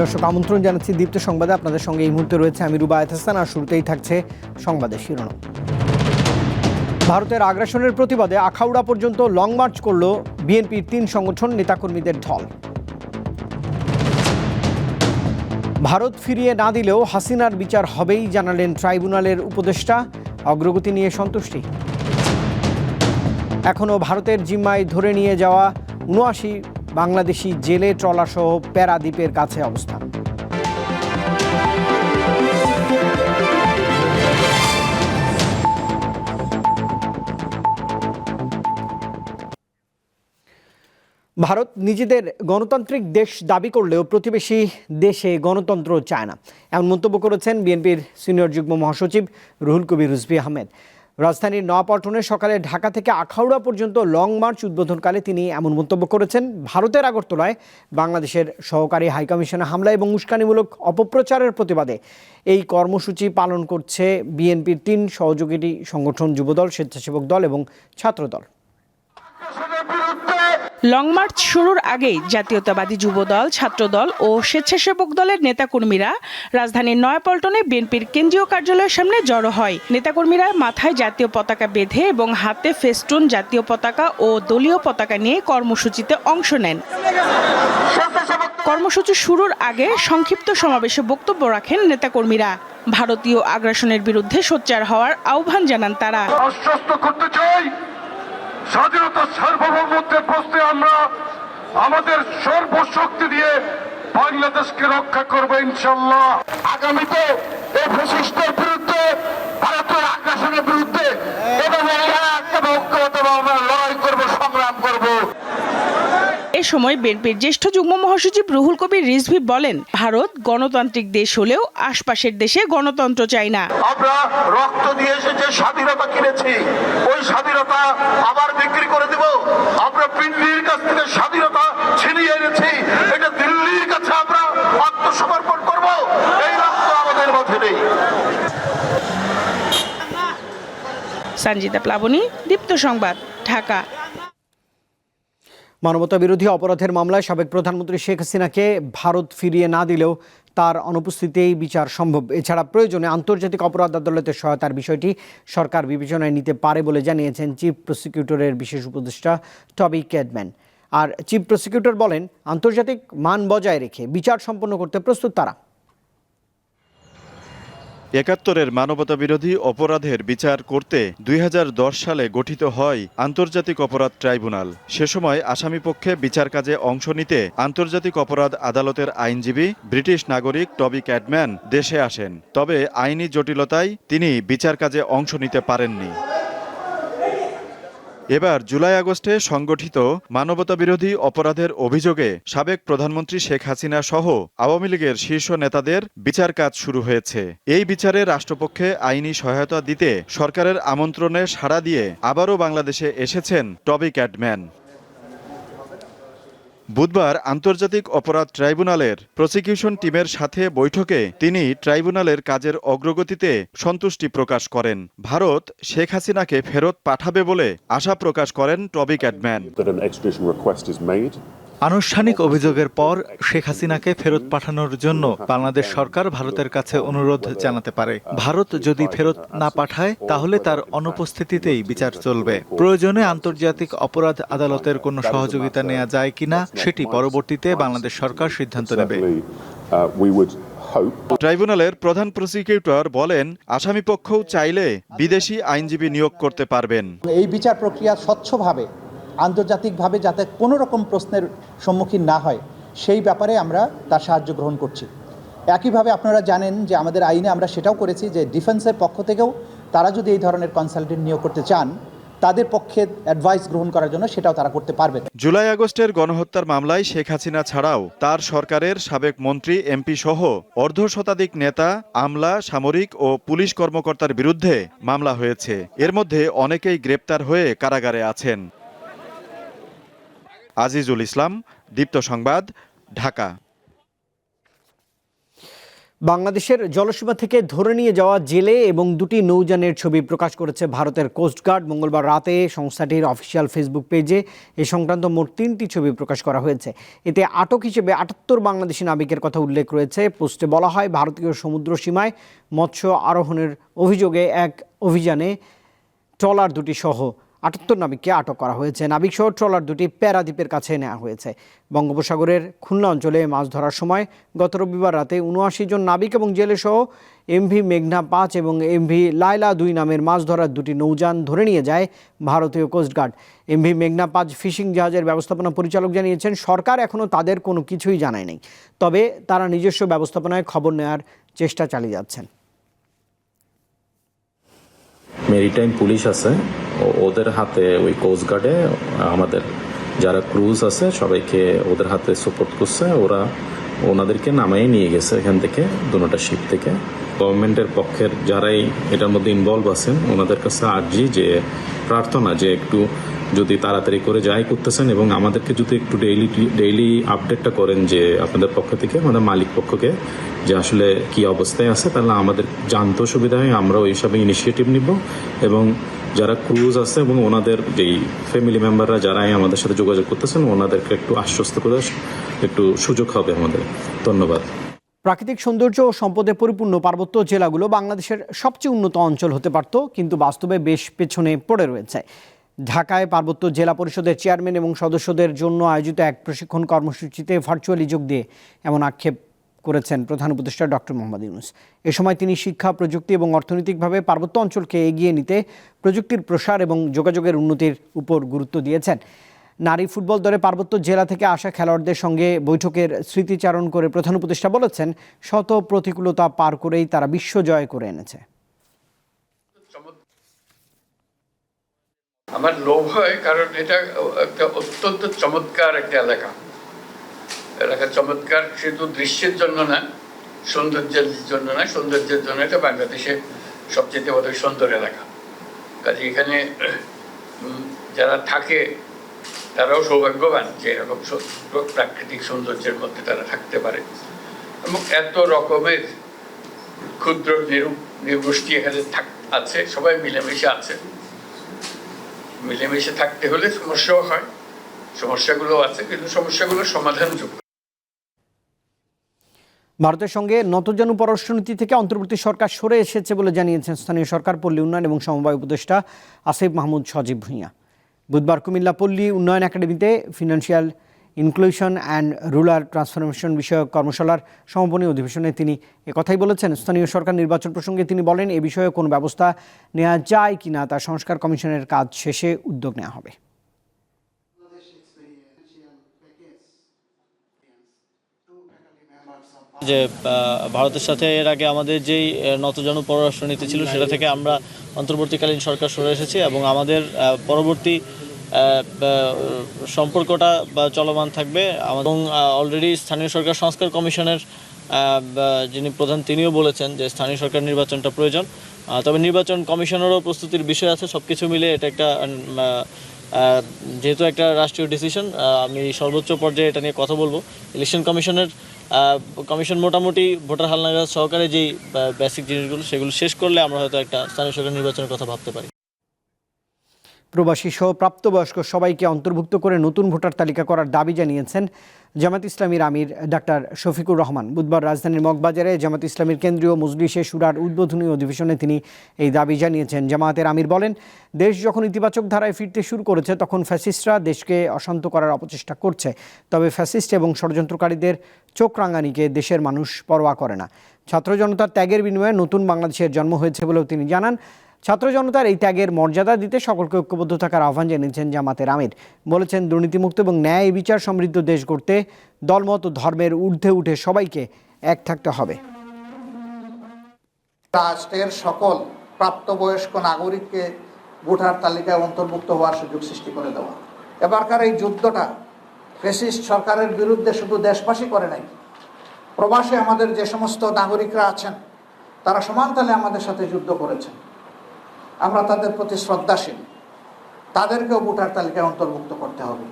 দর্শক, আমন্ত্রণ জানাচ্ছি দীপ্ত সংবাদে। আপনাদের সঙ্গে এই মুহূর্তে রয়েছে আমি রুবায়ত হাসান, আর শুরুতেই থাকছে সংবাদের শিরোনাম। ভারতের আগ্রাসনের প্রতিবাদে আখাউড়া পর্যন্ত লং মার্চ করল বিএনপির তিন সংগঠন নেতাকর্মীদের ঢল। ভারত ফিরিয়ে না দিলেও হাসিনার বিচার হবেই জানালেন ট্রাইব্যুনালের উপদেষ্টা। অগ্রগতি নিয়ে সন্তুষ্টি। এখনও ভারতের জিম্মায় ধরে নিয়ে যাওয়া উনআশি বাংলাদেশি জেলে ট্রলাসহ প্যারাদ্বীপের কাছে অবস্থান। ভারত নিজেদের গণতান্ত্রিক দেশ দাবি করলেও প্রতিবেশী দেশে গণতন্ত্র চায় না। এমন মন্তব্য করেছেন বিএনপির সিনিয়র যুগ্ম মহাসচিব রুহুল কবির রুজভি আহমেদ। রাজধানীর নয়াপল্টনে সকালে ঢাকা থেকে আখাউড়া পর্যন্ত লং মার্চ উদ্বোধনকালে তিনি এমন মন্তব্য করেছেন, ভারতের আগরতলায় বাংলাদেশের সহকারী হাইকমিশনে হামলা এবং উস্কানিমূলক অপপ্রচারের প্রতিবাদে এই কর্মসূচি পালন করছে বিএনপির তিন সহযোগী সংগঠন, যুবদল, স্বেচ্ছাসেবক দল এবং ছাত্রদল। লং মার্চ শুরুর আগেই জাতীয়তাবাদী যুবদল, ছাত্রদল ও স্বেচ্ছাসেবক দলের নেতাকর্মীরা রাজধানীর নয়াপল্টনে বিএনপির কেন্দ্রীয় কার্যালয়ের সামনে জড়ো হয়। নেতাকর্মীরা মাথায় জাতীয় পতাকা বেঁধে এবং হাতে ফেস্টুন, জাতীয় পতাকা ও দলীয় পতাকা নিয়ে কর্মসূচিতে অংশ নেন। কর্মসূচি শুরুর আগে সংক্ষিপ্ত সমাবেশে বক্তব্য রাখেন নেতাকর্মীরা। ভারতীয় আগ্রাসনের বিরুদ্ধে সোচ্চার হওয়ার আহ্বান জানান তারা। স্বাধীনতা সার্বভৌমত্বের প্রশ্নে আমরা আমাদের সর্বশক্তি দিয়ে বাংলাদেশকে রক্ষা করব ইনশাল্লাহ। আগামীতে এই ফেসিস্টের বিরুদ্ধে ভারতের আগ্রাসনের বিরুদ্ধে এভাবে এক এবং ঐক্যবদ্ধভাবে আমরা লড়াই করব সংগ্রাম করব এ সময় বিএনপির জ্যেষ্ঠ যুগ্ম মহাসচিব রুহুল কবির রিজভি বলেন ভারত গণতান্ত্রিক দেশ হলেও আশপাশের দেশে গণতন্ত্র চায় না। আমরা রক্ত দিয়ে এসে যে স্বাধীনতা কিনেছি। ওই স্বাধীনতা আবার বিক্রি করে দেব। আমরা দিল্লির কাছ থেকে স্বাধীনতা ছিনিয়ে এনেছি। এটা দিল্লির কাছে আমরা আত্মসমর্পণ করব। এই রক্ত আমাদের মধ্যে নেই। সঞ্জিতা প্লাবনী দীপ্ত সংবাদ ঢাকা। মানবতা বিরোধী অপরাধের মামলায় সাবেক প্রধানমন্ত্রী শেখ হাসিনাকে ভারত ফিরিয়ে না দিলেও তার অনুপস্থিতিতেই বিচার সম্ভব। এছাড়া প্রয়োজনে আন্তর্জাতিক অপরাধ আদালতের সহায়তার বিষয়টি সরকার বিবেচনায় নিতে পারে বলে জানিয়েছেন চিফ প্রসিকিউটরের বিশেষ উপদেষ্টা টবি ক্যাডম্যান আর চিফ প্রসিকিউটর বলেন, আন্তর্জাতিক মান বজায় রেখে বিচার সম্পন্ন করতে প্রস্তুত তারা। একাত্তরের মানবতাবিরোধী অপরাধের বিচার করতে দুই হাজার দশ সালে গঠিত হয় আন্তর্জাতিক অপরাধ ট্রাইব্যুনাল। সে সময় আসামিপক্ষে বিচার কাজে অংশ নিতে আন্তর্জাতিক অপরাধ আদালতের আইনজীবী, ব্রিটিশ নাগরিক টবি ক্যাডম্যান দেশে আসেন। তবে আইনি জটিলতায় তিনি বিচার কাজে অংশ নিতে পারেননি। এবার জুলাই আগস্টে সংগঠিত মানবতাবিরোধী অপরাধের অভিযোগে সাবেক প্রধানমন্ত্রী শেখ হাসিনা সহ আওয়ামী লীগের শীর্ষ নেতাদের বিচার কাজ শুরু হয়েছে। এই বিচারে রাষ্ট্রপক্ষে আইনি সহায়তা দিতে সরকারের আমন্ত্রণে সাড়া দিয়ে আবারও বাংলাদেশে এসেছেন টবি ক্যাডম্যান বুধবার আন্তর্জাতিক অপরাধ ট্রাইব্যুনালের প্রসিকিউশন টিমের সাথে বৈঠকে তিনি ট্রাইব্যুনালের কাজের অগ্রগতিতে সন্তুষ্টি প্রকাশ করেন। ভারত শেখ হাসিনাকে ফেরত পাঠাবে বলে আশা প্রকাশ করেন টবিক ক্যাডম্যান আনুষ্ঠানিক অভিযোগের পর শেখ হাসিনাকে ফেরত পাঠানোর জন্য বাংলাদেশ সরকার ভারতের কাছে অনুরোধ জানাতে পারে। ভারত যদি ফেরত না পাঠায় তাহলে তার অনুপস্থিতিতেই বিচার চলবে। প্রয়োজনে আন্তর্জাতিক অপরাধ আদালতের কোনো সহযোগিতা নেওয়া যায় কিনা সেটি পরবর্তীতে বাংলাদেশ সরকার সিদ্ধান্ত নেবে। ট্রাইব্যুনালের প্রধান প্রসিকিউটর বলেন আসামিপক্ষও চাইলে বিদেশি আইনজীবী নিয়োগ করতে পারবেন। এই বিচার প্রক্রিয়া স্বচ্ছভাবে আন্তর্জাতিকভাবে যাতে কোনো রকম প্রশ্নের সম্মুখীন না হয়, সেই ব্যাপারে আমরা তার সাহায্য গ্রহণ করছি। একইভাবে আপনারা জানেন যে আমাদের আইনে আমরা সেটাও করেছি যে ডিফেন্সের পক্ষ থেকেও তারা যদি এই ধরনের কনসালটেন্ট নিয়োগ করতে চান, তাদের পক্ষে অ্যাডভাইস গ্রহণ করার জন্য সেটাও তারা করতে পারবে। জুলাই আগস্টের গণহত্যার মামলায় শেখ হাসিনা ছাড়াও তার সরকারের সাবেক মন্ত্রী, এমপি সহ অর্ধ শতাধিক নেতা, আমলা, সামরিক ও পুলিশ কর্মকর্তার বিরুদ্ধে মামলা হয়েছে। এর মধ্যে অনেকেই গ্রেপ্তার হয়ে কারাগারে আছেন। আজিজুল ইসলাম, দীপ্ত সংবাদ, ঢাকা। বাংলাদেশের জলসীমা থেকে ধরে নিয়ে যাওয়া জেলে এবং দুটি নৌযানের ছবি প্রকাশ করেছে ভারতের কোস্টগার্ড মঙ্গলবার রাতে সংস্থাটির অফিসিয়াল ফেসবুক পেজে এ সংক্রান্ত মোট তিনটি ছবি প্রকাশ করা হয়েছে। এতে আটক হিসেবে আটাত্তর বাংলাদেশি নাবিকের কথা উল্লেখ রয়েছে। পোস্টে বলা হয়, ভারতীয় সমুদ্র সীমায় মৎস্য আরোহণের অভিযোগে এক অভিযানে ট্রলার দুটি সহ আটাত্তর নাবিককে আটক করা হয়েছে। নাবিক সহ ট্রলার দুটি প্যারাদ্বীপের কাছে নেওয়া হয়েছে। বঙ্গোপসাগরের খুলনা অঞ্চলে মাছ ধরার সময় গত রবিবার রাতে উনআশি জন নাবিক এবং জেলে সহ এমভি মেঘনা পাঁচ এবং এমভি লায়লা দুই নামের মাছ ধরার দুটি নৌযান ধরে নিয়ে যায় ভারতীয় কোস্টগার্ড এমভি মেঘনা পাঁচ ফিশিং জাহাজের ব্যবস্থাপনা পরিচালক জানিয়েছেন, সরকার এখনও তাদের কোনো কিছুই জানায় নেই তবে তারা নিজস্ব ব্যবস্থাপনায় খবর নেওয়ার চেষ্টা চালিয়ে যাচ্ছেন। মেরিটাইম পুলিশ আছে। ওদের হাতে ওই কোস্ট গার্ডে আমাদের যারা ক্রুজ আছে, সবাইকে ওদের হাতে সাপোর্ট করছে। ওরা ওনাদেরকে নামাই নিয়ে গেছে এখান থেকে, দুটা শিপ থেকে। গভর্নমেন্টের পক্ষের যারাই এটার মধ্যে ইনভলভ আছেন, ওনাদের কাছে আর্জি যে প্রার্থনা যে একটু যদি তাড়াতাড়ি করে যাই করতেছেন এবং আমাদেরকে যদি একটু ডেইলি ডেইলি আপডেটটা করেন যে আপনাদের পক্ষ থেকে, আমাদের মালিক পক্ষকে, যে আসলে কি অবস্থায় আছে, তাহলে আমাদের জানতেও সুবিধা হয় আমরা ওই হিসাবে ইনিশিয়েটিভ নিব। এবং যারা ক্রুজ আছে এবং ওনাদের যেই ফ্যামিলি মেম্বাররা যারাই আমাদের সাথে যোগাযোগ করতেছেন, ওনাদেরকে একটু আশ্বস্ত করে একটু সুযোগ হবে আমাদের। ধন্যবাদ। প্রাকৃতিক সৌন্দর্য ও সম্পদে পরিপূর্ণ পার্বত্য জেলাগুলো বাংলাদেশের সবচেয়ে উন্নত অঞ্চল হতে পারত, কিন্তু বাস্তবে বেশ পেছনে পড়ে রয়েছে। ঢাকায় পার্বত্য জেলা পরিষদের চেয়ারম্যান এবং সদস্যদের জন্য আয়োজিত এক প্রশিক্ষণ কর্মসূচিতে ভার্চুয়ালি যোগ দিয়ে এমন আক্ষেপ করেছেন প্রধান উপদেষ্টা ডক্টর মোহাম্মদ ইউনুস। এ সময় তিনি শিক্ষা, প্রযুক্তি এবং অর্থনৈতিকভাবে পার্বত্য অঞ্চলকে এগিয়ে নিতে প্রযুক্তির প্রসার এবং যোগাযোগের উন্নতির উপর গুরুত্ব দিয়েছেন। নারী ফুটবল দলে পার্বত্য জেলা থেকে আসা খেলোয়াড়দের সঙ্গে বৈঠকের স্মৃতিচারণ করে প্রধান উপদেষ্টা বলেছেন, শত প্রতিকূলতা পার করেই তারা বিশ্ব জয় করে এনেছে। আমার লোভ হয়, কারণ এটা একটা অত্যন্ত চমৎকার একটা এলাকা। এলাকা চমৎকার শুধু দৃশ্যের জন্য না, সৌন্দর্যের জন্য না, সৌন্দর্যের জন্য এটা বাংলাদেশের সবচেয়ে বড় সুন্দর এলাকা। কাজে এখানে যারা থাকে, তারাও সৌভাগ্যবান যে এরকম প্রাকৃতিক সৌন্দর্যের মধ্যে তারা থাকতে পারে। এবং এত রকমের ক্ষুদ্র নিরু নির্গোষ্ঠী এখানে থাক, আছে, সবাই মিলেমিশে আছে। মিলেমিশে থাকতে হলে সমস্যাও হয়। সমস্যাগুলো আছে, কিন্তু সমস্যাগুলো সমাধানযোগ্য। ভারতের সঙ্গে নতজানু পররাষ্ট্রনীতি থেকে অন্তর্বর্তী সরকার সরে এসেছে বলে জানিয়েছেন স্থানীয় সরকার, পল্লী উন্নয়ন এবং সমবায় উপদেষ্টা আসিফ মাহমুদ সজীব ভূঁইয়া। বুধবার কুমিল্লা পল্লী উন্নয়ন একাডেমিতে financial inclusion and rural transformation বিষয়ক কর্মশালার সমাপনী অধিবেশনে তিনি একথাই বলেছেন। স্থানীয় সরকার নির্বাচন প্রসঙ্গে তিনি বলেন, এ বিষয়ে কোনো ব্যবস্থা নেওয়া যায় কিনা তা সংস্কার কমিশনের কাজ শেষে উদ্যোগ নেওয়া হবে। যে ভারতের সাথে এর আগে আমাদের যেই নতজানু পররাষ্ট্রনীতি ছিল, সেটা থেকে আমরা অন্তর্বর্তীকালীন সরকার সরে এসেছি এবং আমাদের পরবর্তী সম্পর্কটা বা, চলমান থাকবে। এবং অলরেডি স্থানীয় সরকার সংস্কার কমিশনের যিনি প্রধান তিনিও বলেছেন যে স্থানীয় সরকার নির্বাচনটা প্রয়োজন। তবে নির্বাচন কমিশনেরও প্রস্তুতির বিষয় আছে সব কিছু মিলে এটা একটা যেহেতু একটা রাষ্ট্রীয় ডিসিশন আমি সর্বোচ্চ পর্যায়ে এটা নিয়ে কথা বলব। ইলেকশন কমিশনের কমিশন মোটামুটি ভোটার হালনাগাদ সহকারে যেই বেসিক জিনিসগুলো, সেগুলো শেষ করলে আমরা হয়তো একটা স্থানীয় সরকার নির্বাচনের কথা ভাবতে পারি। প্রবাসী সহ প্রাপ্তবয়স্ক সবাইকে অন্তর্ভুক্ত করে নতুন ভোটার তালিকা করার দাবি জানিয়েছেন জামাত ইসলামীর আমির ডাক্তার শফিকুর রহমান। বুধবার রাজধানীর মগবাজারে জামাত ইসলামীর কেন্দ্রীয় মজলিসে সুরার উদ্বোধনী অধিবেশনে তিনি এই দাবি জানিয়েছেন। জামাতের আমির বলেন, দেশ যখন ইতিবাচক ধারায় ফিরতে শুরু করেছে, তখন ফ্যাসিস্টরা দেশকে অশান্ত করার অপচেষ্টা করছে। তবে ফ্যাসিস্ট এবং ষড়যন্ত্রকারীদের চোখ রাঙানিকে দেশের মানুষ পরোয়া করে না। ছাত্র জনতার ত্যাগের বিনিময়ে নতুন বাংলাদেশের জন্ম হয়েছে বলেও তিনি জানান। ছাত্র জনতার এই ত্যাগের মর্যাদা দিতে সকলকে ঐক্যবদ্ধ থাকার আহ্বান জানিয়েছেন জামাতের আমির। বলেছেন, দুর্নীতিমুক্ত এবং ন্যায় বিচার সমৃদ্ধ দেশ গড়তে দলমত ধর্মের ঊর্ধ্বে উঠে সবাইকে এক থাকতে হবে। রাষ্ট্রের সকল প্রাপ্তবয়স্ক নাগরিককে ভোটার তালিকায় অন্তর্ভুক্ত হওয়ার সুযোগ সৃষ্টি করে দেওয়া। এবারকার এই যুদ্ধটা ফেসিস্ট সরকারের বিরুদ্ধে শুধু দেশবাসী করে নাই, প্রবাসে আমাদের যে সমস্ত নাগরিকরা আছেন, তারা সমান তালে আমাদের সাথে যুদ্ধ করেছেন। আমরা তাদের প্রতি শ্রদ্ধাশীল। তাদেরকেও ভোটার তালিকায় অন্তর্ভুক্ত করতে হবে।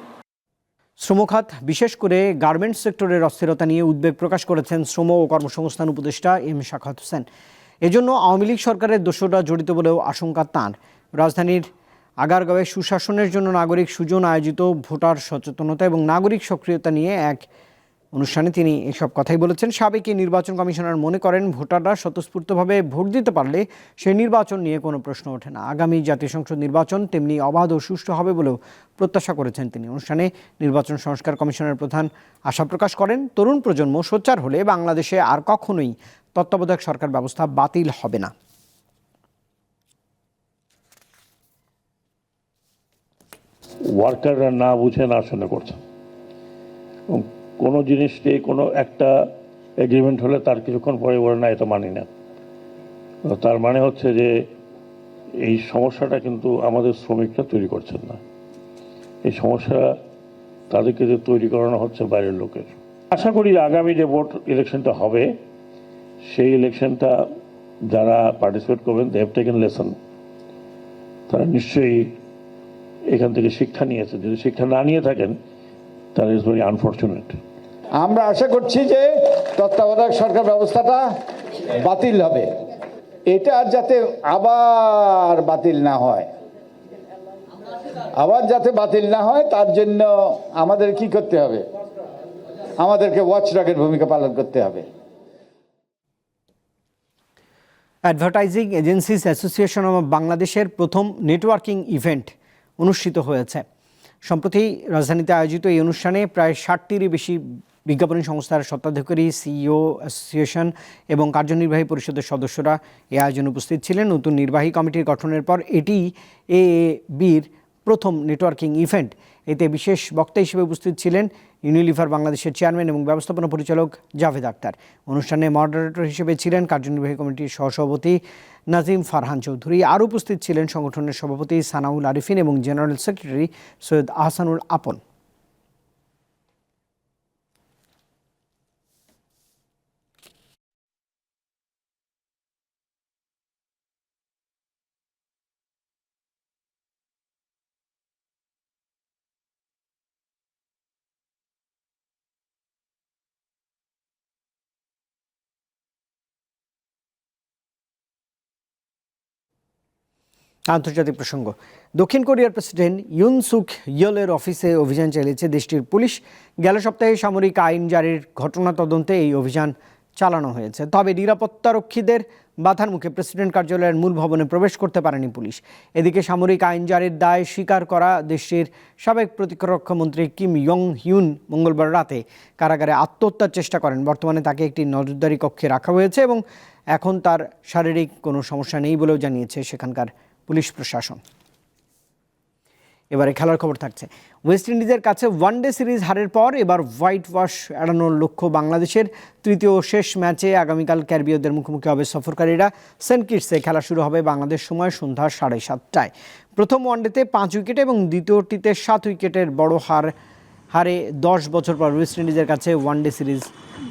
শ্রমখাত, বিশেষ করে গার্মেন্টস সেক্টরের অস্থিরতা নিয়ে উদ্বেগ প্রকাশ করেছেন শ্রম ও কর্মসংস্থান উপদেষ্টা এম শাখাত হোসেন। এজন্য আওয়ামী লীগ সরকারের দোষরা জড়িত বলেও আশঙ্কা তাঁর। রাজধানীর আগারগাঁওয়ে সুশাসনের জন্য নাগরিক সুজন আয়োজিত ভোটার সচেতনতা এবং নাগরিক সক্রিয়তা নিয়ে এক অনুষ্ঠানে তিনি এসব কথাই বলেছেন। সাবেক নির্বাচন কমিশনার মনে করেন, ভোটাররা স্বতঃস্ফূর্তভাবে ভোট দিতে পারলে সেই নির্বাচন নিয়ে কোনো প্রশ্ন ওঠে না। আগামী জাতীয় সংসদ নির্বাচন তেমনি অবাধ ও সুষ্ঠু হবে বলেও প্রত্যাশা করেছেন তিনি। অনুষ্ঠানে নির্বাচন সংস্কার কমিশনের প্রধান আশা প্রকাশ করেন, তরুণ প্রজন্ম সোচ্চার হলে বাংলাদেশে আর কখনোই তত্ত্বাবধায়ক সরকার ব্যবস্থা বাতিল হবে না। ওয়ার্কাররা না বুঝে না শুনে করছে। কোনো জিনিসকে কোনো একটা এগ্রিমেন্ট হলে তার কিছুক্ষণ পরে বলে, না, এটা মানি না। তার মানে হচ্ছে যে এই সমস্যাটা কিন্তু আমাদের শ্রমিকরা তৈরি করছেন না। এই সমস্যা তাদেরকে যে তৈরি করানো হচ্ছে বাইরের লোকের। আশা করি আগামী যে ভোট ইলেকশনটা হবে, সেই ইলেকশনটা যারা পার্টিসিপেট করবেন দেব টেকেন লেসন তারা নিশ্চয়ই এখান থেকে শিক্ষা নিয়েছে। যদি শিক্ষা না নিয়ে থাকেন, তাহলে ইজ ভেরি আনফর্চুনেট আমরা আশা করছি যে তত্ত্বাবধায়ক সরকার ব্যবস্থাটা বাতিল হবে। এটা যাতে আবার বাতিল না হয়। আবার যাতে বাতিল না হয়, তার জন্য আমাদের কি করতে হবে? আমাদেরকে ওয়াচডগের ভূমিকা পালন করতে হবে। অ্যাডভার্টাইজিং এজেন্সিস অ্যাসোসিয়েশন অব বাংলাদেশের প্রথম নেটওয়ার্কিং ইভেন্ট অনুষ্ঠিত হয়েছে। সম্প্রতি রাজধানীতে আয়োজিত এই অনুষ্ঠানে প্রায় ষাটটিরই বেশি বিজ্ঞাপনী সংস্থার স্বত্বাধিকারী, সিইও অ্যাসোসিয়েশন এবং কার্যনির্বাহী পরিষদের সদস্যরা এ আয়োজনে উপস্থিত ছিলেন। নতুন নির্বাহী কমিটির গঠনের পর এটি এ বির প্রথম নেটওয়ার্কিং ইভেন্ট। এতে বিশেষ বক্তা হিসেবে উপস্থিত ছিলেন ইউনিলিভার বাংলাদেশের চেয়ারম্যান এবং ব্যবস্থাপনা পরিচালক জাভেদ আক্তার। অনুষ্ঠানে মডারেটর হিসেবে ছিলেন কার্যনির্বাহী কমিটির সহসভাপতি নাজিম ফারহান চৌধুরী। আর উপস্থিত ছিলেন সংগঠনের সভাপতি সানাউল আরিফিন এবং জেনারেল সেক্রেটারি সৈয়দ আহসানুল আপন। আন্তর্জাতিক প্রসঙ্গ। দক্ষিণ কোরিয়ার প্রেসিডেন্ট ইউন সুক ইয়লের অফিসে অভিযান চালিয়েছে দেশটির পুলিশ। গেল সপ্তাহে সামরিক আইন জারির ঘটনা তদন্তে এই অভিযান চালানো হয়েছে। তবে নিরাপত্তারক্ষীদের বাধার মুখে প্রেসিডেন্ট কার্যালয়ের মূল ভবনে প্রবেশ করতে পারেনি পুলিশ। এদিকে সামরিক আইন জারির দায় স্বীকার করা দেশটির সাবেক প্রতিরক্ষা মন্ত্রী কিম ইয়ং হিউন মঙ্গলবার রাতে কারাগারে আত্মহত্যার চেষ্টা করেন। বর্তমানে তাকে একটি নজরদারি কক্ষে রাখা হয়েছে এবং এখন তার শারীরিক কোনো সমস্যা নেই বলেও জানিয়েছে সেখানকার পুলিশ প্রশাসন। এবারে খেলার খবর থাকছে। ওয়েস্ট ইন্ডিজের কাছে ওয়ানডে সিরিজ হারের পর এবার হোয়াইট ওয়াশ এড়ানোর লক্ষ্য বাংলাদেশের। তৃতীয় শেষ ম্যাচে আগামীকাল ক্যারিবীয়দের মুখোমুখি হবে সফরকারীরা। সেন্ট কিটসে খেলা শুরু হবে বাংলাদেশ সময় সন্ধ্যা সাড়ে সাতটায়। প্রথম ওয়ানডেতে পাঁচ উইকেটে এবং দ্বিতীয়টিতে সাত উইকেটের বড় হার, হারে দশ বছর পর ওয়েস্ট ইন্ডিজের কাছে ওয়ানডে সিরিজ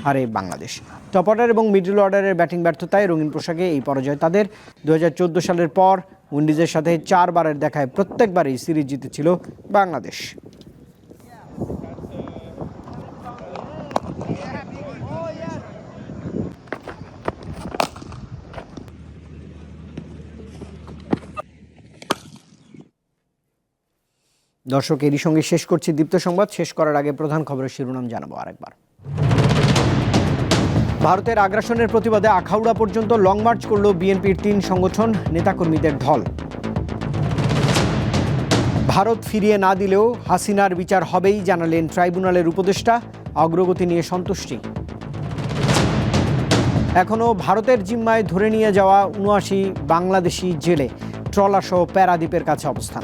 হারে বাংলাদেশ। টপ অর্ডার এবং মিডল অর্ডারের ব্যাটিং ব্যর্থতায় রঙিন পোশাকে এই পরাজয় তাদের। দুই হাজার চোদ্দ সালের পর উইন্ডিজের সাথে চারবারের দেখায় প্রত্যেকবারই সিরিজ জিতেছিল বাংলাদেশ। দর্শক, এরই সঙ্গে শেষ করছি দীপ্ত সংবাদ। শেষ করার আগে প্রধান খবরের শিরোনাম জানাব আরেকবার। ভারতের আগ্রাসনের প্রতিবাদে আখাউড়া পর্যন্ত লং মার্চ করল বিএনপির তিন সংগঠন, নেতাকর্মীদের ঢল ভারত ফিরিয়ে না দিলেও হাসিনার বিচার হবেই জানালেন ট্রাইব্যুনালের উপদেষ্টা, অগ্রগতি নিয়ে সন্তুষ্টি। এখনও ভারতের জিম্মায় ধরে নিয়ে যাওয়া উনআশি বাংলাদেশি জেলে, ট্রলাসহ প্যারাদ্বীপের কাছে অবস্থান।